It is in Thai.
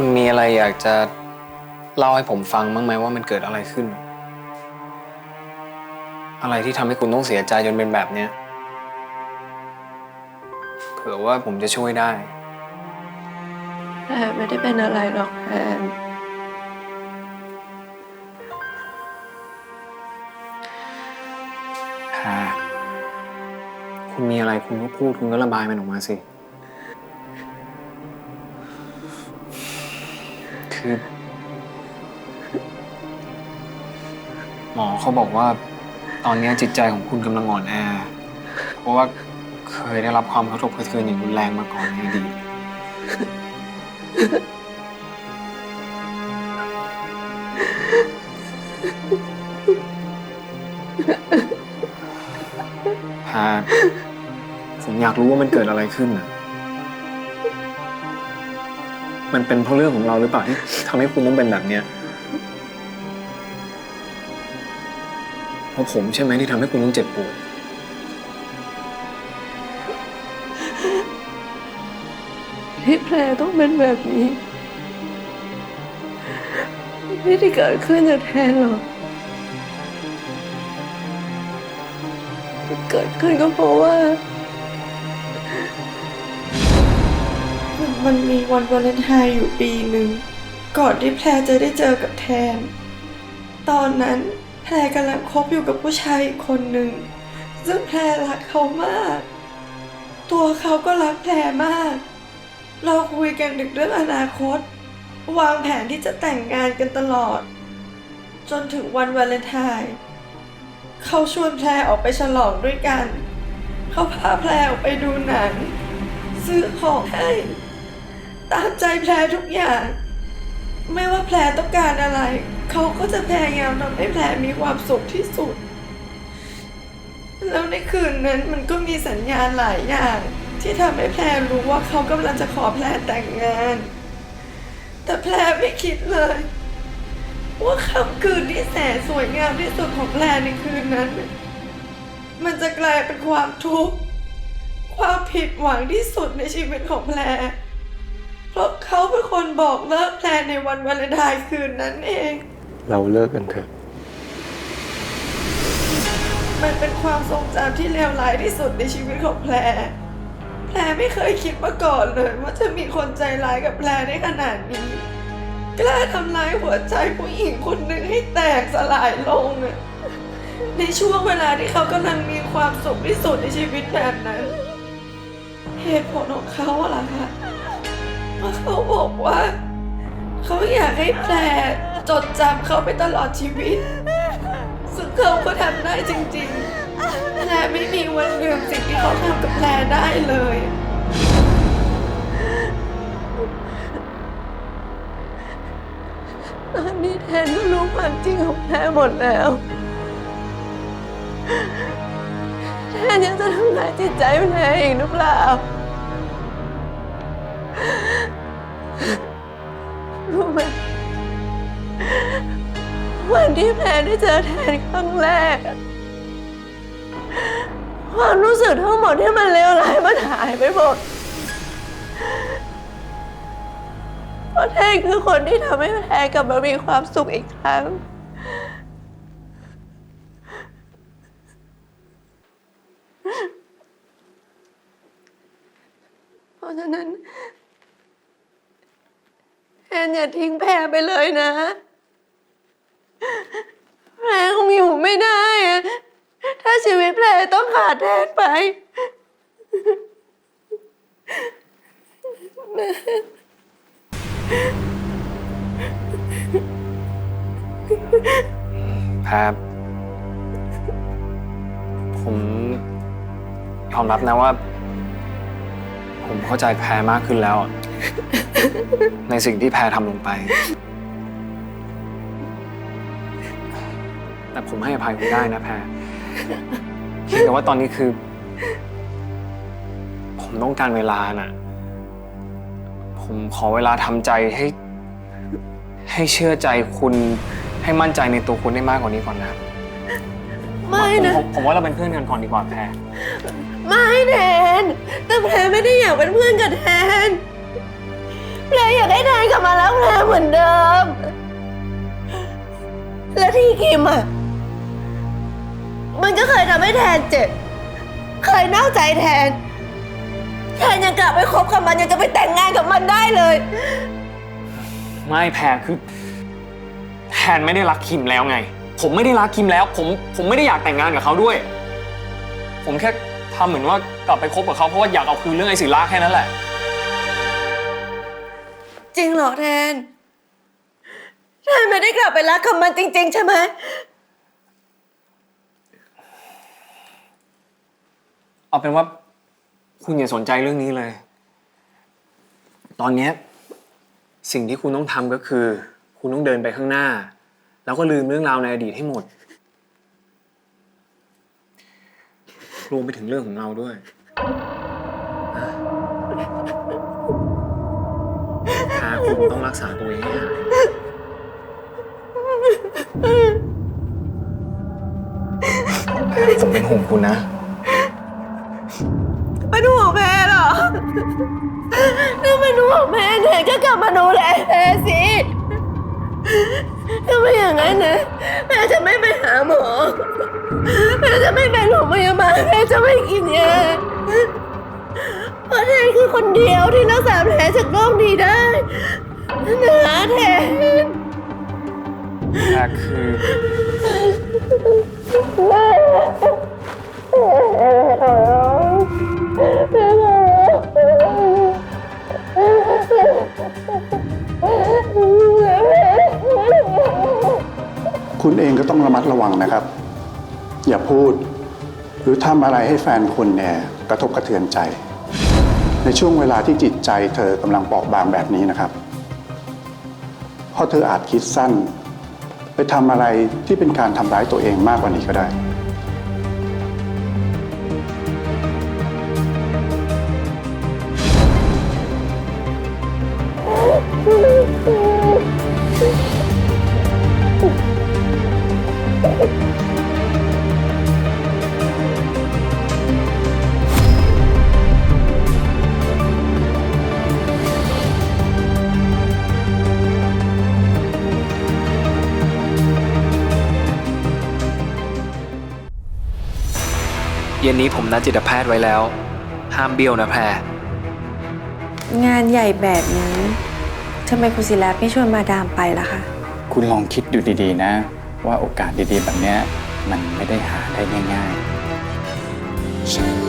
คุณมีอะไรอยากจะเล่าให้ผมฟังบ้างไหมว่ามันเกิดอะไรขึ้น อะไรที่ทำให้คุณต้องเสียใจจนเป็นแบบเนี้ยเผื่อว่าผมจะช่วยได้แพรไม่ได้เป็นอะไรหรอกแพนแพรคุณมีอะไรคุณก็พูดคุณก็ระบายมันออกมาสิ คือ หมอเขาบอกว่า ตอนนี้จิตใจของคุณกำลังอ่อนแอ เพราะว่าเคยได้รับความกระทบกระเทือนอย่างรุนแรงมาก่อนในอดีตแพรผมอยากรู้ว่ามันเกิดอะไรขึ้นน่ะ มันเป็นเพราะเรื่องของเราหรือเปล่าที่ทำให้คุณต้องเป็นแบบเนี้ยเพราะผมใช่ไหมที่ทำให้คุณต้องเจ็บปวด ที่แพรต้องเป็นแบบนี้ไม่ได้เกิดขึ้นจากแทนหรอกเกิดขึ้นก็เพราะว่า มันมีวันวาเลนไทน์อยู่ปีหนึ่งก่อนที่แพรจะได้เจอกับแทน ตอนนั้นแพรกำลังคบอยู่กับผู้ชายอีกคนหนึ่ง ซึ่งแพรรักเขามาก ตัวเขาก็รักแพรมาก เราคุยกันถึงเรื่องอนาคต วางแผนที่จะแต่งงานกันตลอด จนถึงวันวาเลนไทน์เขาชวนแพรออกไปฉลองด้วยกัน เขาพาแพรออกไปดูหนัง ซื้อของให้ ตามใจแพรทุกอย่าง ไม่ว่าแพรต้องการอะไร เขาก็จะพยายามทำให้แพรมีความสุขที่สุด แล้วในคืนนั้นมันก็มีสัญญาณหลายอย่าง ที่ทำให้แพรรู้ว่าเขากำลังจะขอแพรแต่งงาน แต่แพรไม่คิดเลย ว่าค่ำคืนที่แสนสวยงามที่สุดของแพรในคืนนั้น มันจะกลายเป็นความทุกข์ความผิดหวังที่สุดในชีวิตของแพร ราะเขาเป็นคนบอกเลิกแพรในวันวาเลนไทน์คืนนั้นเอง เราเลิกกันเถอะ มันเป็นความทรงจำที่เลวร้ายที่สุดในชีวิตของแพร แพรไม่เคยคิดมาก่อนเลย ว่าจะมีคนใจร้ายกับแพรได้ขนาดนี้ กล้าทำร้ายหัวใจผู้หญิงคนหนึ่งให้แตกสลายลงอะในช่วงเวลาที่เขากำลังมีความสุขที่สุดในชีวิตแบบนั้น เหตุผลของเขาอะล่ะคะว่า เขาบอกว่า เขาอยากให้แพรจดจำเขาไปตลอดชีวิต ซึ่งเขาก็ทำได้จริงๆ แพรไม่มีวันลืมสิ่งที่เขาทำกับแพรได้เลย ตอนนี้แทนก็รู้ความจริงของแพรหมดแล้ว แทนยังจะทำร้ายจิตใจแพรอีกหรือเปล่า รู้ไหมวันที่แพรได้เจอแทนครั้งแรก ความรู้สึกทั้งหมดที่มันเลวร้ายมันหายไปหมดเพราะแทนคือคนที่ทำให้แพรกลับมามีความสุขอีกครั้งเพราะฉะนั้น นอย่าทิ้งแพรไปเลยนะ แพรคงอยู่ไม่ได้อะถ้าชีวิตแพรต้องขาดแทนไป แพรผมยอมรับนะว่า ผมเข้าใจแพรมากขึ้นแล้วอะ ในสิ่งที่แพรทำลงไป แต่ผมให้อภัยคุณได้นะแพรเพียงแต่ว่าตอนนี้คือ ผมต้องการเวลาน่ะ ผมขอเวลาทำใจให้ ให้เชื่อใจคุณให้มั่นใจในตัวคุณได้มากกว่านี้ก่อนนะ ไม่นะ ผมผมว่าเราเป็นเพื่อนกันก่อนดีกว่าแพร ไม่แทน แต่แพรไม่ได้อยากเป็นเพื่อนกับแทน แพรอยากให้แทนกลับมารักแพรเหมือนเดิม และที่คิมอะ มันก็เคยทำให้แทนเจ็บ เคยนอกใจแทน แทนยังกลับไปคบกับมันยังจะไปแต่งงานกับมันได้เลย ไม่แพรคือ แทนไม่ได้รักคิมแล้วไง ผมไม่ได้รักคิมแล้ว ผมผมไม่ได้อยากแต่งงานกับเขาด้วย ผมแค่ทำเหมือนว่ากลับไปคบกับเขาเพราะว่าอยากเอาคืนเรื่องไอ้ศิลาแค่นั้นแหละ จริงเหรอแทน แทนไม่ได้กลับไปรักกับมันจริง ๆ ใช่ไหม เอาเป็นว่าคุณอย่าสนใจเรื่องนี้เลย ตอนเนี้ยสิ่งที่คุณต้องทำก็คือ คุณต้องเดินไปข้างหน้า แล้วก็ลืมเรื่องราวในอดีตให้หมด รวมไปถึงเรื่องของเราด้วย ถ้าคุณต้องรักษาตัวเองให้หายผมเป็นห่วงคุณนะ เป็นห่วงแพ้เหรอถ้าเป็นห่วงแพ้เนี่ยก็กลับมาดูแลแพ้สิถ้าไม่อย่างนั้นนะแม่จะไม่ไปหาหมอแม่จะไม่ไปโรงพยาบาลแม่จะไม่กินยาเพราะแทนคือคนเดียวที่รักษาแผลจาก ค่คือ คุณเองก็ต้องระมัดระวังนะครับ อย่าพูด หรือทำอะไรให้แฟนคุณเนี่ยกระทบกระเทือนใจ ในช่วงเวลาที่จิตใจเธอกำลังเปราะบางแบบนี้นะครับ เพราะเธออาจคิดสั้น ไปทำอะไรที่เป็นการทำร้ายตัวเองมากกว่านี้ก็ได้เย็นนี้ผมนัดจิตแพทย์ไว้แล้ว ห้ามเบี้ยวนะแพร งานใหญ่แบบนี้ทำไมคุณศิลาไม่ชวนมาดามไปล่ะคะ คุณลองคิดดูดีๆนะ ว่าโอกาสดีๆ แบบเนี้ยมันไม่ได้หาได้ง่ายๆฉัน